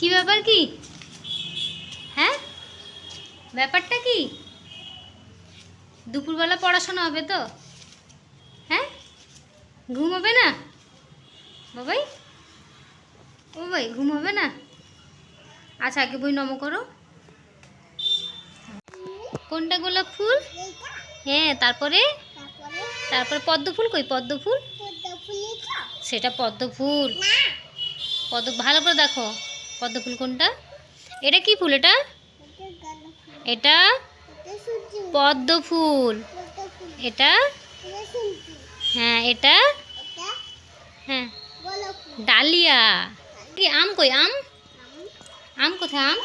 কি ব্যাপার কি? হ্যাঁ? ব্যাপারটা কি? দুপুরবেলা পড়াশোনা হবে তো? হ্যাঁ? ঘুম হবে না? বাবাই? ও ভাই ঘুম হবে না? আচ্ছা আগে বই নম করো। কোনটা গোলাপ ফুল? হ্যাঁ তারপরে? তারপরে পদ্ম ফুল কই? পদ্ম ফুল? সেটা পদ্ম ফুল। পদ্ম ভালো করে দেখো। পদ্ম ফুল কোনটা? এটা কি ফুল এটা? এটা পদ্ম ফুল এটা? হ্যাঁ এটা? হ্যাঁ। ডালিয়া। কি, আম কই, আম? আম কোথায়, আম?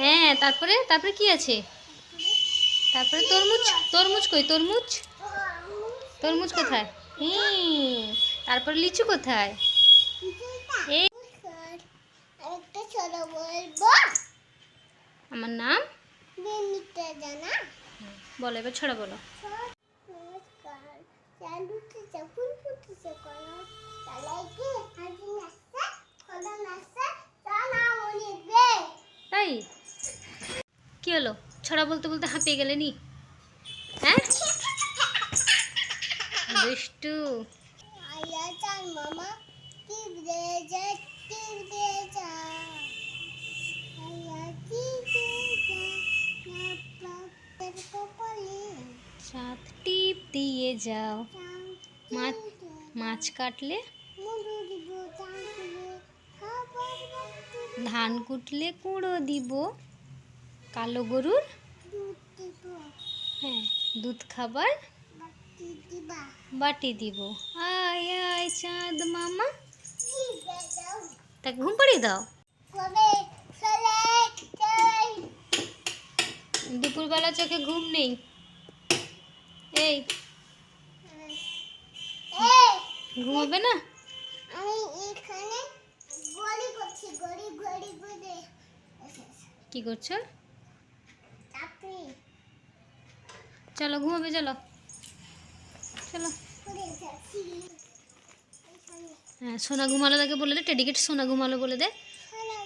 হ্যাঁ তারপরে তারপরে কি আছে? তারপরে তরমুজ তরমুজ কই, তরমুজ? তরমুজ কোথায়? হুম, তারপরে লিচু কোথায়? এই বলব? আমার নাম? মিনিটটা জানা। বলো এবার ছড়া বলো। নমস্কার। চালুতে ফুটেছে তা মনে তাই কি হলো? ছড়া বলতে বলতে হাঁপিয়ে গেলে নি? হ্যাঁ? দুষ্টু। আয়া চান মামা টিপ দে যা টিপ দে যা যাও। মাছ মাছ কাটলে? ধান কুটলে কুড়ো দিব। কালো গরুর? হ্যাঁ দুধ খাবার? বাটি দিবা। আয় আয় চাঁদ মামা। তাকে ঘুম পাড়িয়ে দাও। দুপুরবেলা চোখে ঘুম নেই। এই। ঘুমাবে না? আমি এখানে গড়ি করছি গড়ি গড়ি করে কি করছ? চলো ঘুমাবে চলো। চলো। হ্যাঁ সোনা ঘুমালো তাকে বলে দে টেডিকেট সোনা ঘুমালো বলে দে। খানা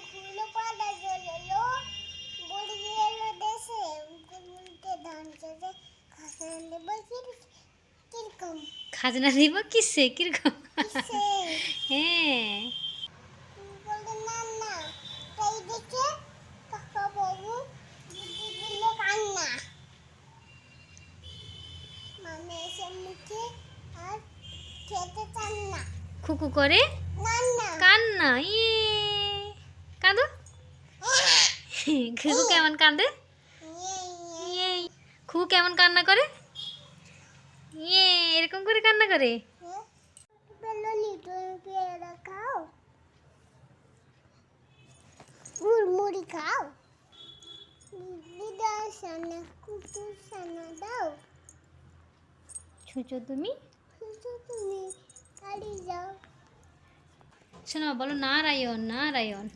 খাজনা দিব কিসে? কীরকম? হ্যাঁ। মানে খুকু করে? কান্না? ইয়ে। কাঁদো? খুকু কেমন কাঁদে? ইয়ে। খুকু কেমন কান্না করে? ইয়ে এরকম করে কান্না করে? খাও মুড়মুড়ি খাও। সানা কুকুর সানা দাও। ছুঁচো তুমি? শুধু তুমি কালি যাও। শোনো বলো নারায়ণ নারায়ণ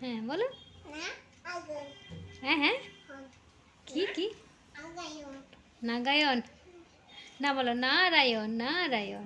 হ্যাঁ বলো। হ্যাঁ হ্যাঁ। হন কি কি? আগাইও নাগায়ন না বলো না নাগাইও